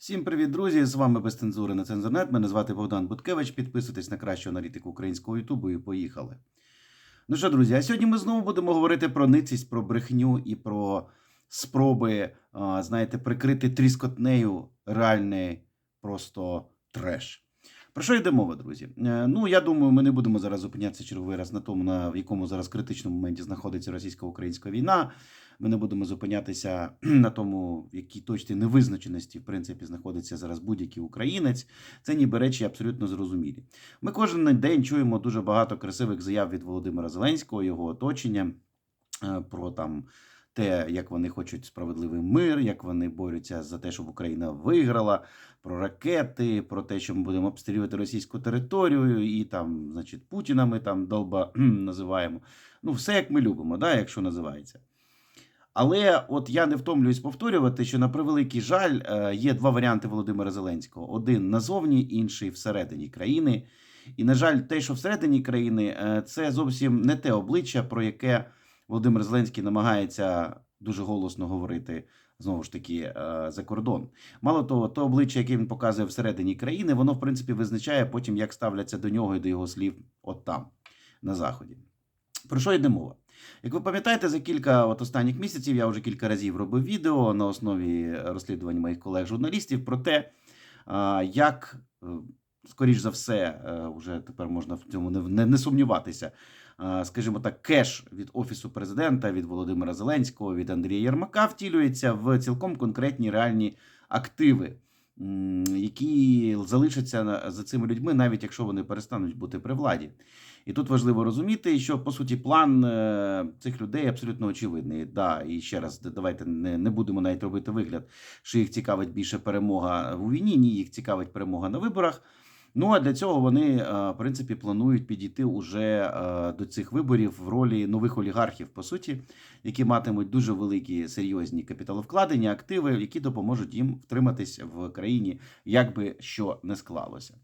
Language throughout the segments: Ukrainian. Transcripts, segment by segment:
Всім привіт, друзі! З вами без цензури на цензурнет. Мене звати Богдан Буткевич. Підписуйтесь на кращу аналітику українського Ютубу і поїхали. Ну що, друзі, а сьогодні ми знову будемо говорити про ницість, про брехню і про спроби, а, знаєте, прикрити тріскотнею реальний просто треш. Про що йде мова, друзі? Е, Ну, я думаю, ми не будемо зараз зупинятися черговий раз на тому, на в якому зараз критичному моменті знаходиться російсько-українська війна. Ми не будемо зупинятися на тому, в якій точці невизначеності, в принципі, знаходиться зараз будь-який українець. Це ніби речі абсолютно зрозумілі. Ми кожен день чуємо дуже багато красивих заяв від Володимира Зеленського, його оточення е, про там. Те, як вони хочуть справедливий мир, як вони борються за те, щоб Україна виграла, про ракети, про те, що ми будемо обстрілювати російську територію, і там, значить, Путіна ми там долба називаємо. Ну, все як ми любимо, да, якщо називається. Але от я не втомлююсь повторювати, що на превеликий жаль е, є два варіанти Володимира Зеленського: один назовні, інший всередині країни. І, на жаль, те, що всередині країни, е, це зовсім не те обличчя, про яке Володимир Зеленський намагається дуже голосно говорити знову ж таки е, за кордон. Мало того, то обличчя, яке він показує всередині країни, воно в принципі визначає потім, як ставляться до нього і до його слів от там, на заході. Про що йде мова? Як ви пам'ятаєте, за кілька от останніх місяців я вже кілька разів робив відео на основі розслідувань моїх колег-журналістів про те, як, е, скоріш за все, е, вже тепер можна в цьому не, не, не сумніватися. Скажімо так, кеш від офісу президента, від Володимира Зеленського, від Андрія Єрмака втілюється в цілком конкретні реальні активи, які залишаться за цими людьми, навіть якщо вони перестануть бути при владі. І тут важливо розуміти, що по суті план е, цих людей абсолютно очевидний. Да, і ще раз давайте не, не будемо навіть робити вигляд, що їх цікавить більше перемога у війні. Ні, їх цікавить перемога на виборах. Ну а для цього вони е, в принципі планують підійти уже е, до цих виборів в ролі нових олігархів, по суті, які матимуть дуже великі серйозні капіталовкладення, активи, які допоможуть їм втриматись в країні, як би що не склалося.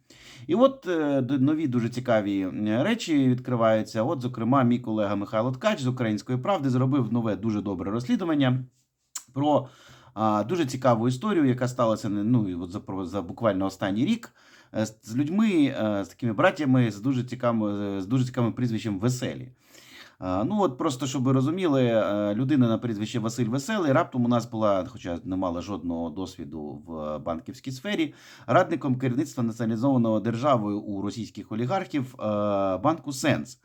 І от е, нові дуже цікаві речі відкриваються. От, зокрема, мій колега Михайло Ткач з Української правди зробив нове дуже добре розслідування про дуже цікаву історію, яка сталася ну, за буквально останній рік. Е, З людьми, е, з такими братями з дуже цікавим, з дуже цікавим прізвищем Веселі. Ну от просто щоб ви розуміли, е, людина на прізвище Василь Веселий раптом у нас була, хоча не мала жодного досвіду в банківській сфері, радником керівництва націоналізованого державою у російських олігархів е, банку Сенс.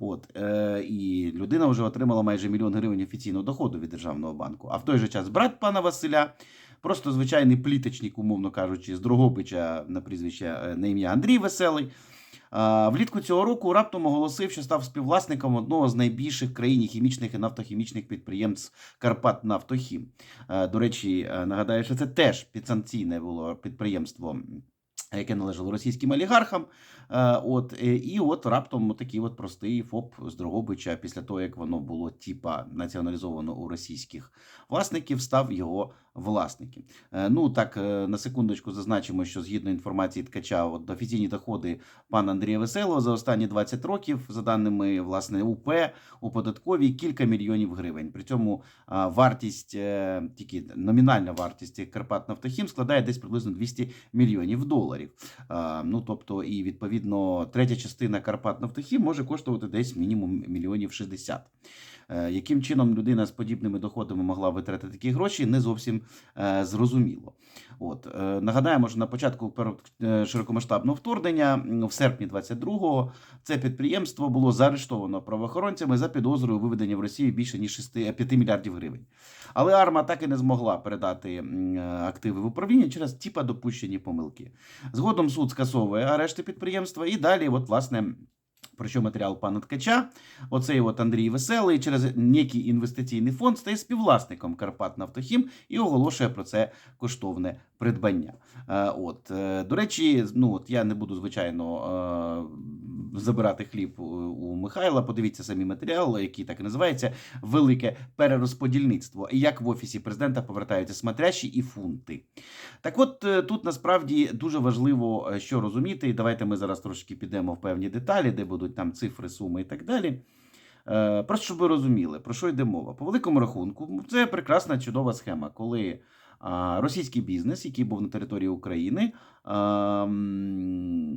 От е, і людина вже отримала майже мільйон гривень офіційного доходу від державного банку. А в той же час брат пана Василя. Просто звичайний пліточник, умовно кажучи, з Дрогобича на прізвище е, на ім'я Андрій Веселий. Влітку цього року раптом оголосив, що став співвласником одного з найбільших країні хімічних і нафтохімічних підприємств Карпатнафтохім. Е, До речі, е, нагадаю, що це теж підсанкційне було підприємство. Яке належало російським олігархам, от е, і от раптом такий от простий ФОП з Дрогобича, після того як воно було типа націоналізовано у російських власників, став його власником. Е, Ну так е, на секундочку зазначимо, що згідно інформації ткача, от офіційні доходи пана Андрія Веселого за останні 20 років, за даними власне УП у податковій, кілька мільйонів гривень. При цьому вартість е, тільки номінальна вартість Карпатнафтохім складає десь приблизно 200 мільйонів доларів. Ну тобто, і відповідно третя частина Карпатнафтохім може коштувати десь мінімум мільйонів 60. Е, Яким чином людина з подібними доходами могла витратити такі гроші, не зовсім е, зрозуміло. От е, нагадаємо, що на початку широкомасштабного вторгнення, в серпні 22-го, це підприємство було заарештовано правоохоронцями за підозрою виведення в Росію більше ніж 6, 5 мільярдів гривень. Але Арма так і не змогла передати активи в управління через тіпа допущені помилки. Згодом суд скасовує арешти підприємства і далі, от власне. Про що матеріал пана Ткача, оцей от Андрій Веселий через некий інвестиційний фонд стає співвласником Карпат Нафтохім і оголошує про це коштовне придбання. Е, От е, до речі, ну от я не буду звичайно е, забирати хліб у- Михайла. Подивіться самі матеріал, який так і називається Велике перерозподільництво. Як в офісі президента повертаються смотрящі і фунти. Так, от тут насправді дуже важливо що розуміти, давайте ми зараз трошки підемо в певні деталі, де будуть там цифри, суми і так далі. Е, Просто щоб ви розуміли, про що йде мова. По великому рахунку, це прекрасна чудова схема, коли а, російський бізнес, який був на території України, а,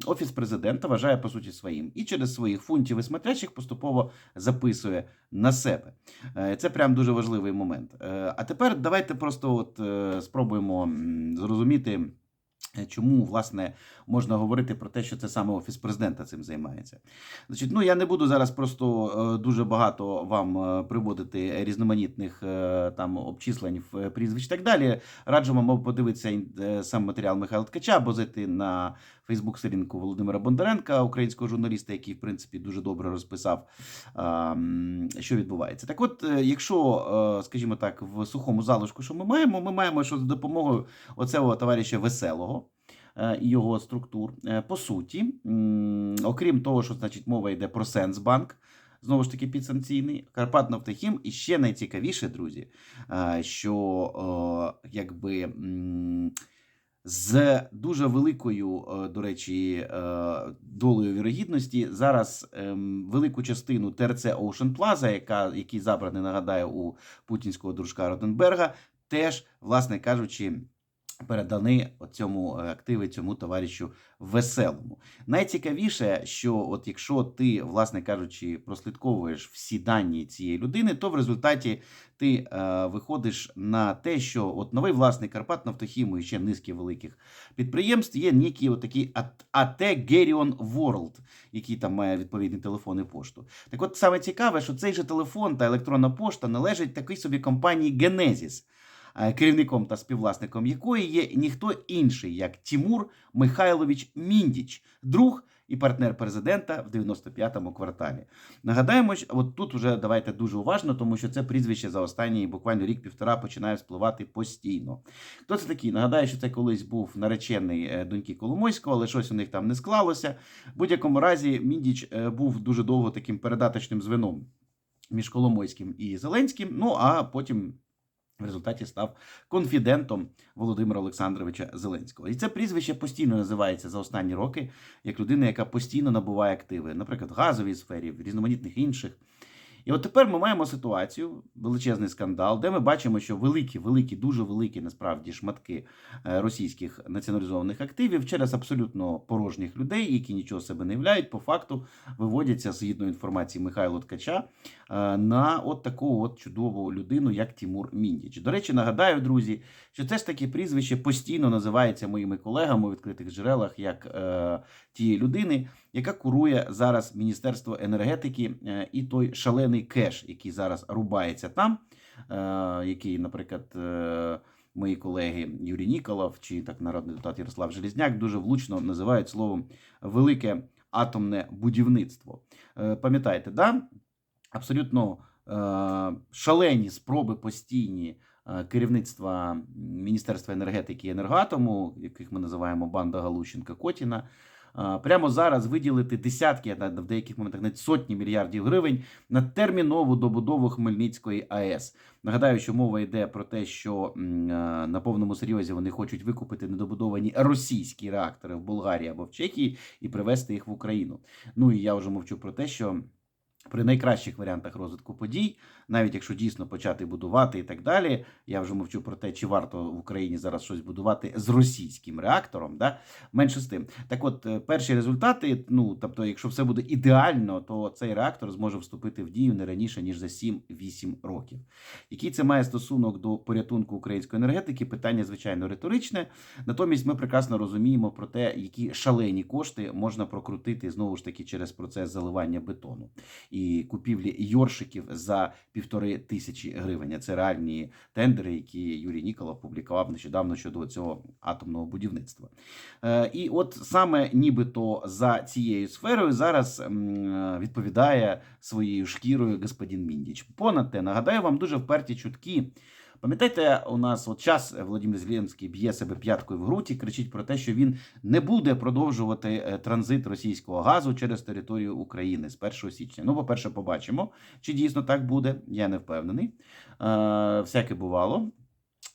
офіс президента вважає по суті своїм і через своїх фунтів і смотрящих поступово записує на себе. Е, Це прям дуже важливий момент. Е, А тепер давайте просто от е, спробуємо зрозуміти. Е, Чому власне можна говорити про те, що це саме офіс президента цим займається? Значить, ну я не буду зараз просто е, дуже багато вам е, приводити різноманітних там обчислень прізвищ і так далі. Раджу вам подивитися сам матеріал Михайла Ткача, або зайти на Фейсбук-сторінку Володимира Бондаренка, українського журналіста, який, в принципі, дуже добре розписав, що відбувається. Так от, е, якщо, е, скажімо так, в сухому залишку, що ми маємо, ми маємо, що за допомогою оцього товариша Веселого е, і його структур, по суті, окрім того, що значить мова йде про Сенсбанк. Знову ж таки, підсанкційний Карпат Нафтохім. І ще найцікавіше, друзі, що якби з дуже великою, е, до речі, е, долею вірогідності зараз ем, велику частину ТРЦ Ocean Plaza, яка який забраний, нагадаю, у путінського дружка Ротенберга, теж, власне кажучи. Передані цьому активи цьому товаришу веселому. Найцікавіше, що от якщо ти, власне кажучи, прослідковуєш всі дані цієї людини, то в результаті ти е, виходиш на те, що от новий власник Карпат Нафтохіму і ще низки великих підприємств є некий отакий АТ Геріон World, який там має відповідний телефон і пошту. Так от саме цікаве, що цей же телефон та електронна пошта належить такій собі компанії Genesis, е, керівником та співвласником якої є ніхто інший, як Тімур Михайлович Міндіч, друг і партнер президента в 95-му кварталі. Нагадаємо, що от тут уже давайте дуже уважно, тому що це прізвище за останній буквально рік-півтора починає спливати постійно. Хто це такий? Нагадаю, що це колись був наречений е, доньки Коломойського, але щось у них там не склалося. В будь-якому разі Міндіч е, був дуже довго таким передаточним звеном між Коломойським і Зеленським. Ну а потім. В результаті став конфідентом Володимира Олександровича Зеленського. І це прізвище постійно називається за останні роки як людина, яка постійно набуває активи, наприклад, в газовій сфері, в різноманітних інших. І от тепер ми маємо ситуацію, величезний скандал, де ми бачимо, що великі, великі, дуже великі насправді шматки е, російських націоналізованих активів через абсолютно порожніх людей, які нічого себе не являють, по факту виводяться згідно інформації Михайла Ткача е, на от таку от чудову людину, як Тімур Міндіч. До речі, нагадаю, друзі, що це ж таке прізвище постійно називається моїми колегами у відкритих джерелах як е, тієї людини, яка курує зараз Міністерство енергетики е, і той шалений кеш, який зараз рубається там, е, який, наприклад, е, мої колеги Юрій Ніколов чи так народний депутат Ярослав Желізняк дуже влучно називають словом велике атомне будівництво. Пам'ятаєте, да? абсолютно шалені спроби постійні керівництва Міністерства енергетики і енергоатому, яких ми називаємо банда Галущенка Котіна. Прямо зараз виділити десятки, в деяких моментах навіть сотні мільярдів гривень на термінову добудову Хмельницької АЕС. Нагадаю, що мова йде про те, що е, на повному серйозі вони хочуть викупити недобудовані російські реактори в Болгарії або в Чехії і привезти їх в Україну. Ну і я вже мовчу про те, що. При найкращих варіантах розвитку подій, навіть якщо дійсно почати будувати і так далі, я вже мовчу про те, чи варто в Україні зараз щось будувати з російським реактором, да? менше з тим. Так от, е, перші результати, ну тобто, якщо все буде ідеально, то цей реактор зможе вступити в дію не раніше ніж за 7-8 років. Який це має стосунок до порятунку української енергетики? Питання звичайно риторичне. Натомість ми прекрасно розуміємо про те, які шалені кошти можна прокрутити знову ж таки через процес заливання бетону і купівлі йоршиків за півтори тисячі гривень. Це реальні тендери, які Юрій Ніколов публікував нещодавно щодо цього атомного будівництва. Е, І от саме нібито за цією сферою зараз відповідає своєю шкірою господин Міндіч. Понад те, нагадаю вам дуже вперті чутки. Пам'ятаєте, у нас от час Володимир Зеленський б'є себе п'яткою в груді, кричить про те, що він не буде продовжувати е, транзит російського газу через територію України з 1 січня. Ну, по-перше, побачимо, чи дійсно так буде. Я не впевнений. Е, всяке бувало.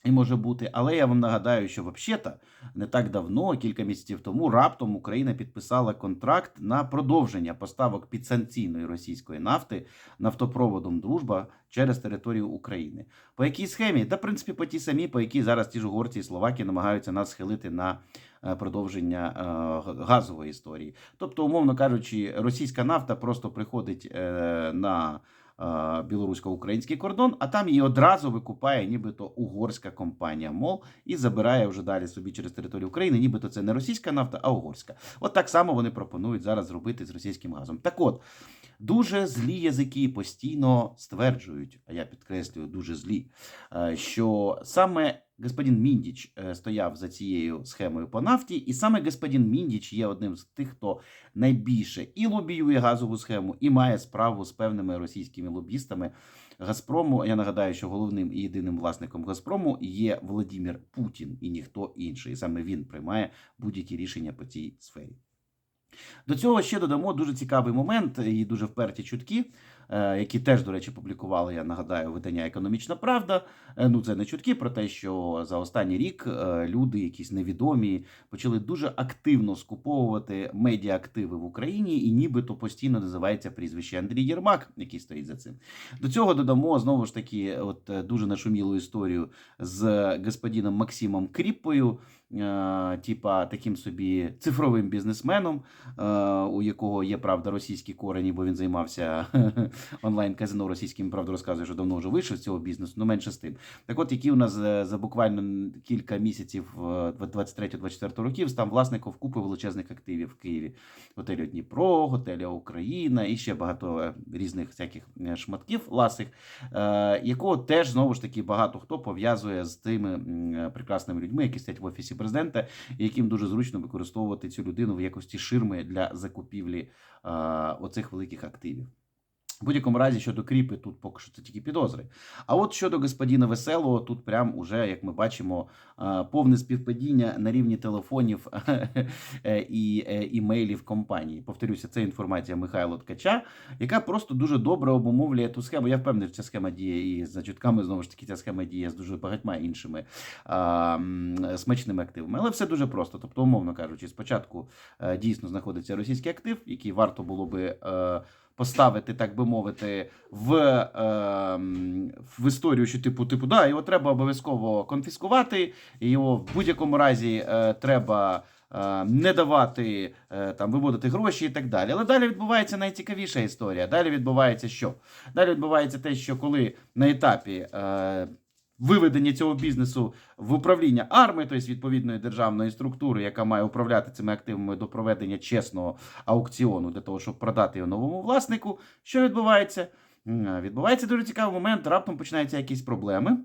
І може бути, але я вам нагадаю, що взагалі-то не так давно, кілька місяців тому, раптом Україна підписала контракт на продовження поставок підсанкційної російської нафти нафтопроводом Дружба через територію України. По якій схемі? Та в принципі по тій самій, по якій зараз ті ж угорці і словаки намагаються нас схилити на е, продовження е, газової історії. Тобто, умовно кажучи, російська нафта просто приходить е, на білорусько-український кордон, а там її одразу викупає, нібито угорська компанія МОЛ і забирає вже далі собі через територію України, нібито це не російська нафта, а угорська. От так само вони пропонують зараз зробити з російським газом. Так от. Дуже злі язики постійно стверджують, а я підкреслюю, дуже злі, е, що саме господин Міндіч е, стояв за цією схемою по нафті, і саме господин Міндіч є одним з тих, хто найбільше і лобіює газову схему, і має справу з певними російськими лобістами. Газпрому. Я нагадаю, що головним і єдиним власником Газпрому є Володимир Путін і ніхто інший. Саме він приймає будь-які рішення по цій сфері. До цього ще додамо дуже цікавий момент і дуже вперті чутки, які теж, до речі, публікували, я нагадаю, видання Економічна Правда. Е, Ну, це не чутки про те, що за останній рік е, люди, якісь невідомі, почали дуже активно скуповувати медіаактиви в Україні, і нібито постійно називається прізвище Андрій Єрмак, який стоїть за цим. До цього додамо знову ж таки, от е, дуже нашумілу історію з господином Максимом Кріппою, е, типа таким собі цифровим бізнесменом, е, у якого є правда російські корені, бо він займався онлайн-казино російським, правда, розказує, що давно вже вийшов з цього бізнесу, ну менше з тим. Так от, який у нас за, за буквально кілька місяців е, 23-24 років став власником купи величезних активів в Києві. Готелю Дніпро, готеля Україна і ще багато е, різних всяких е, шматків ласих, е, якого теж знову ж таки багато хто пов'язує з тими е, прекрасними людьми, які сидять в офісі президента, яким дуже зручно використовувати цю людину в якості ширми для закупівлі е, оцих великих активів. Будь-якому разі щодо кріпи, тут поки що це тільки підозри. А от щодо господина Веселого, тут прям уже, як ми бачимо, повне співпадіння на рівні телефонів е, і е, імейлів компанії. Повторюся, це інформація Михайла Ткача, яка просто дуже добре обумовлює ту схему. Я впевнений, що ця схема діє і за чутками, знову ж таки, ця схема діє з дуже багатьма іншими смачними активами. Але все дуже просто. Тобто, умовно кажучи, спочатку е, дійсно знаходиться російський актив, який варто було би. Е, Поставити, так би мовити, в, е, в історію, що типу, типу, да, його треба обов'язково конфіскувати, його в будь-якому разі е, треба е, не давати е, там виводити гроші і так далі. Але далі відбувається найцікавіша історія. Далі відбувається що? Далі відбувається те, що коли на етапі. Виведення цього бізнесу в управління армії, тобто відповідної державної структури, яка має управляти цими активами до проведення чесного аукціону для того, щоб продати його новому власнику. Що відбувається? Відбувається дуже цікавий момент. Раптом починаються якісь проблеми.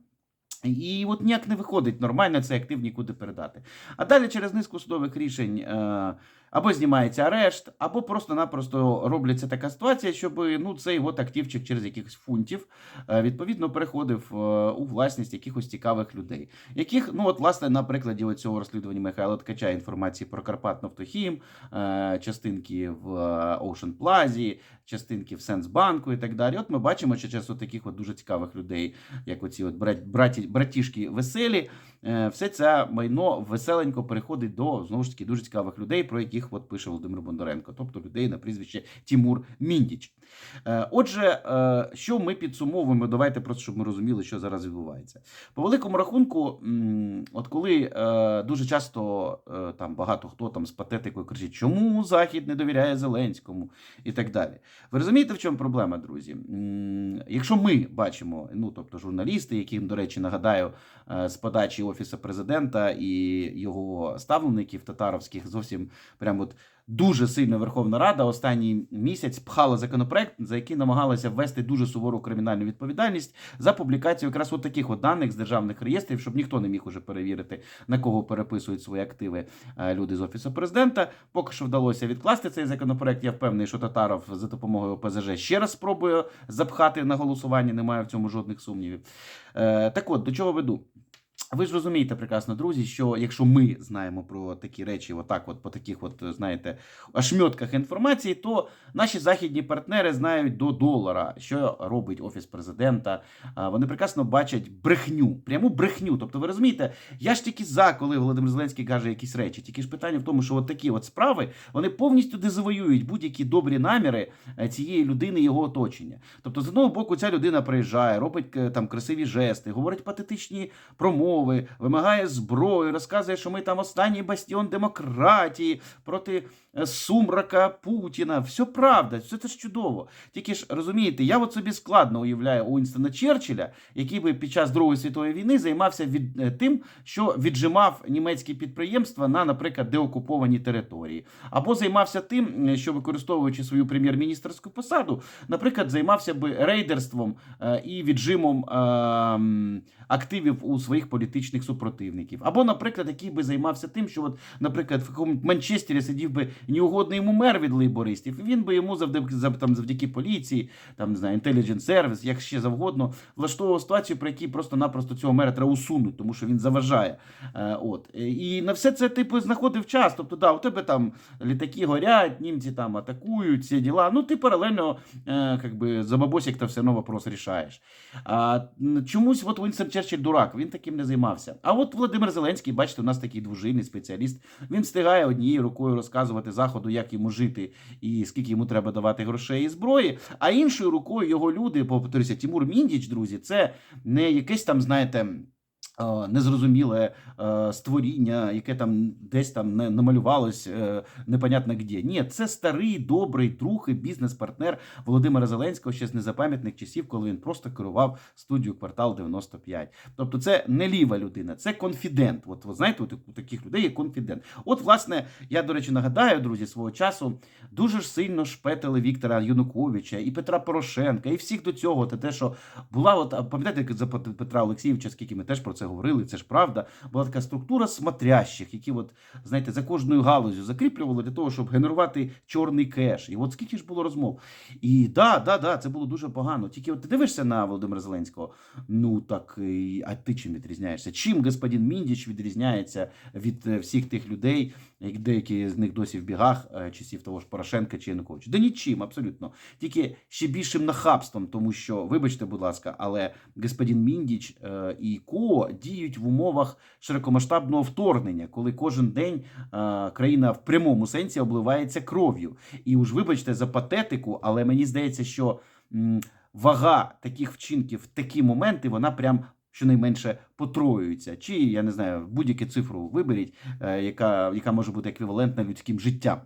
І от ніяк не виходить нормально цей актив нікуди передати. А далі через низку судових рішень е, або знімається арешт, або просто-напросто робляться така ситуація, щоб ну, цей от активчик через якихось фунтів е, відповідно переходив е, у власність якихось цікавих людей, яких, ну от, власне, на прикладі цього розслідування Михайла Ткача інформації про Карпат Нафтохім, е, частинки в Ocean Plaza, частинки в Сенсбанку і так далі. От ми бачимо, що от таких от дуже цікавих людей, як оці от брат, браті, братішки веселі, все це майно веселенько переходить до знову ж таки дуже цікавих людей, про яких от пише Володимир Бондаренко, тобто людей на прізвище Тімур Міндіч. Е, Отже, е, що ми підсумовуємо? Давайте просто щоб ми розуміли, що зараз відбувається. По великому рахунку, от коли е, дуже часто е, там багато хто там з патетикою кричить, чому Захід не довіряє Зеленському і так далі. Ви розумієте, в чому проблема, друзі? Якщо ми бачимо, ну тобто журналісти, яким, до речі, нагадаю, е, з подачі офісу президента і його ставлеників татаровських зовсім прям от дуже сильно Верховна Рада останній місяць пхала законопроект, за який намагалася ввести дуже сувору кримінальну відповідальність за публікацію якраз от таких от даних з державних реєстрів, щоб ніхто не міг уже перевірити, на кого переписують свої активи е, люди з офісу президента. Поки що вдалося відкласти цей законопроект. Я впевнений, що Татаров за допомогою ОПЗЖ ще раз спробує запхати на голосування. Немає в цьому жодних сумнівів. Е, Так от до чого веду. Ви ж розумієте прекрасно, друзі, що якщо ми знаємо про такі речі, отак, от по таких, от знаєте, ошмьотках інформації, то наші західні партнери знають до долара, що робить офіс президента. Вони прекрасно бачать брехню, пряму брехню. Тобто, ви розумієте, я ж тільки за, коли Володимир Зеленський каже якісь речі. Тільки ж питання в тому, що от такі от справи вони повністю дезавоюють будь-які добрі наміри е, цієї людини його оточення. Тобто, з одного боку, ця людина приїжджає, робить е, там красиві жести, говорить патетичні промови, вимагає зброю, розказує, що ми там останній бастіон демократії проти сумрака Путіна. Все правда, все це ж чудово. Тільки ж розумієте, я от собі складно уявляю Уінстона Черчилля, який би під час Другої світової війни займався від е, тим, що віджимав німецькі підприємства на, наприклад, деокуповані території, або займався тим, е, що використовуючи свою прем'єр-міністерську посаду, наприклад, займався би рейдерством е, і віджимом е, активів у своїх політичних супротивників. Або, наприклад, який би займався тим, що, от, наприклад, в Манчестері сидів би неугодний йому мер від лейбористів, він би йому завдяки, там, завдяки поліції, там, не знаю, intelligence сервіс, як ще завгодно, влаштовував ситуацію, при якій просто-напросто цього мера треба усунути, тому що він заважає. Е, от. І на все це, типу, знаходив час. Тобто, да, у тебе там літаки горять, німці там атакують, ці діла. Ну, ти паралельно, е, как би, за бабосик то все одно вопрос рішаєш. А чомусь от Вінстон Черчилль дурак, він таким не займався. А от Володимир Зеленський, бачите, у нас такий двужильний спеціаліст. Він встигає однією рукою розказувати заходу, як йому жити і скільки йому треба давати грошей і зброї. А іншою рукою його люди, повторюся, Тімур Міндіч, друзі, це не якесь там, знаєте. Е, Незрозуміле е, створіння, яке там десь там не намалювалось е, непонятно де. Ні, це старий, добрий друг і бізнес-партнер Володимира Зеленського ще з незапам'ятних часів, коли він просто керував студію квартал 95. Тобто, це не ліва людина, це конфідент. От ви знаєте, от у таких людей є конфідент. От, власне, я, до речі, нагадаю, друзі, свого часу дуже ж сильно шпетили Віктора Януковича і Петра Порошенка, і всіх до цього. Те, те, що була, от пам'ятаєте, за Пет- Петра Олексійовича, скільки ми теж про це говорили, це ж правда. Була така структура смотрящих, які, от, знаєте, за кожною галузю закріплювали для того, щоб генерувати чорний кеш. І от скільки ж було розмов. І да, да, да, це було дуже погано. Тільки от ти дивишся на Володимира Зеленського, ну так, а ти чим відрізняєшся? Чим господин Міндіч відрізняється від е, всіх тих людей, деякі з них досі в бігах е, часів того ж Порошенка чи Януковича? Да нічим, абсолютно. Тільки ще більшим нахабством, тому що, вибачте, будь ласка, але господин Міндіч е, і ко діють в умовах широкомасштабного вторгнення, коли кожен день е, країна в прямому сенсі обливається кров'ю. І уж вибачте за патетику, але мені здається, що вага таких вчинків в такі моменти вона прям. Щонайменше потроюються, чи я не знаю, будь-яку цифру виберіть, е, яка, яка може бути еквівалентна людським життям.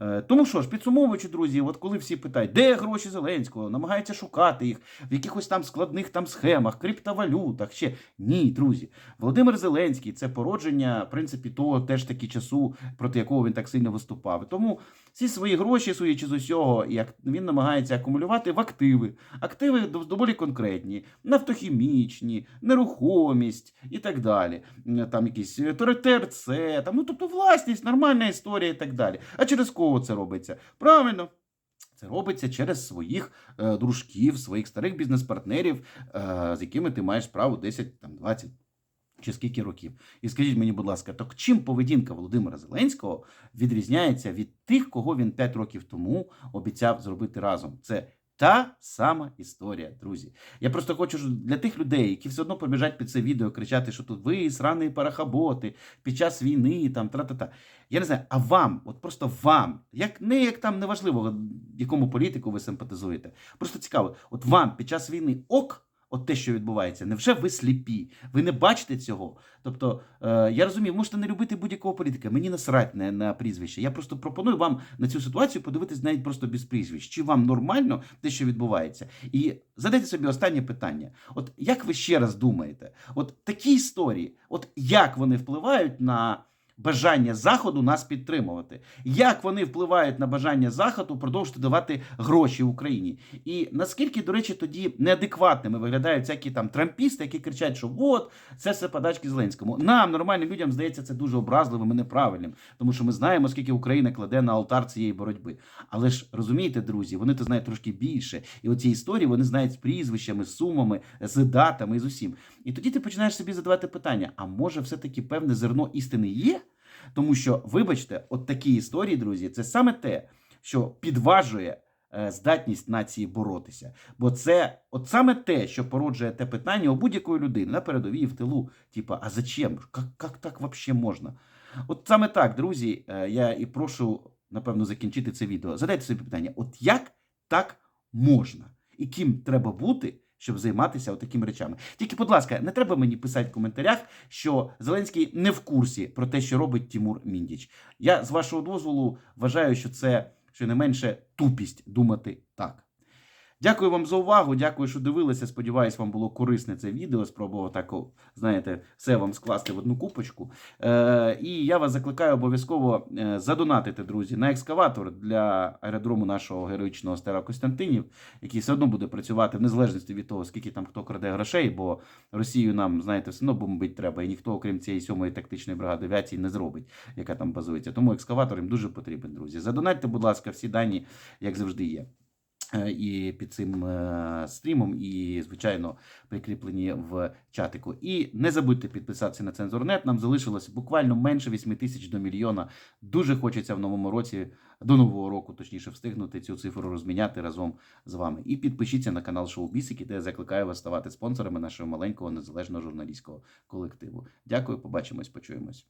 Е, Тому що ж, підсумовуючи, друзі, от коли всі питають, де гроші Зеленського, намагаються шукати їх в якихось там складних там схемах, криптовалютах, ще ні, друзі. Володимир Зеленський це породження, в принципі, того теж таки часу, проти якого він так сильно виступав. Тому всі свої гроші, судячи з усього, як він намагається акумулювати в активи. Активи доволі конкретні, нафтохімічні, нерухомість і так далі. Там якісь е, ТРЦ, там, ну тобто власність, нормальна історія і так далі. А через кого це робиться? Правильно. Це робиться через своїх е, дружків, своїх старих бізнес-партнерів, е, з якими ти маєш справу 10, там, 20 чи скільки років. І скажіть мені, будь ласка, так чим поведінка Володимира Зеленського відрізняється від тих, кого він 5 років тому обіцяв зробити разом? Це та сама історія, друзі. Я просто хочу для тих людей, які все одно побіжать під це відео, кричати, що тут ви срані парахаботи під час війни, там тра-та-та. Я не знаю, а вам, от просто вам, як не як там неважливо, якому політику ви симпатизуєте. Просто цікаво, от вам під час війни ок. От те, що відбувається, невже ви сліпі? Ви не бачите цього? Тобто, е, я розумію, можете не любити будь-якого політика. Мені насрать на, на прізвище. Я просто пропоную вам на цю ситуацію подивитись навіть просто без прізвищ. Чи вам нормально те, що відбувається? І задайте собі останнє питання: от як ви ще раз думаєте, от такі історії, от як вони впливають на бажання заходу нас підтримувати. Як вони впливають на бажання заходу продовжити давати гроші Україні? І наскільки, до речі, тоді неадекватними виглядають всякі там трампісти, які кричать, що от це все подачки Зеленському. Нам, нормальним людям, здається, це дуже образливим і неправильним, тому що ми знаємо, скільки Україна кладе на алтар цієї боротьби. Але ж розумієте, друзі, вони то знають трошки більше. І оці історії вони знають з прізвищами, з сумами, з датами і з усім. І тоді ти починаєш собі задавати питання: а може, все-таки певне зерно істини є? Тому що, вибачте, от такі історії, друзі, це саме те, що підважує е, здатність нації боротися. Бо це от саме те, що породжує те питання у будь-якої людини на передовій в тилу. Типа, а зачем? Как, как так вообще можна? От саме так, друзі, е, я і прошу, напевно, закінчити це відео. Задайте собі питання: от як так можна? І ким треба бути? Щоб займатися такими речами. Тільки, будь ласка, не треба мені писати в коментарях, що Зеленський не в курсі про те, що робить Тімур Міндіч. Я з вашого дозволу вважаю, що це щонайменше тупість думати так. Дякую вам за увагу. Дякую, що дивилися. Сподіваюсь, вам було корисне це відео. Спробував так, знаєте, все вам скласти в одну купочку. Е, і я вас закликаю обов'язково е, задонатити, друзі, на екскаватор для аеродрому нашого героїчного Стара Костянтинів, який все одно буде працювати в незалежності від того, скільки там хто краде грошей, бо Росію нам, знаєте, все одно бомбить треба, і ніхто, окрім цієї сьомої тактичної бригади авіації, не зробить, яка там базується. Тому екскаватор їм дуже потрібен, друзі. Задонатьте, будь ласка, всі дані, як завжди, є. Е, І під цим е, стрімом, і, звичайно, прикріплені в чатику. І не забудьте підписатися на Цензурнет. Нам залишилось буквально менше 8 тисяч до мільйона. Дуже хочеться в новому році, до нового року, точніше, встигнути цю цифру розміняти разом з вами. І підпишіться на канал Шоу Бісики, де я закликаю вас ставати спонсорами нашого маленького незалежного журналістського колективу. Дякую, побачимось, почуємось.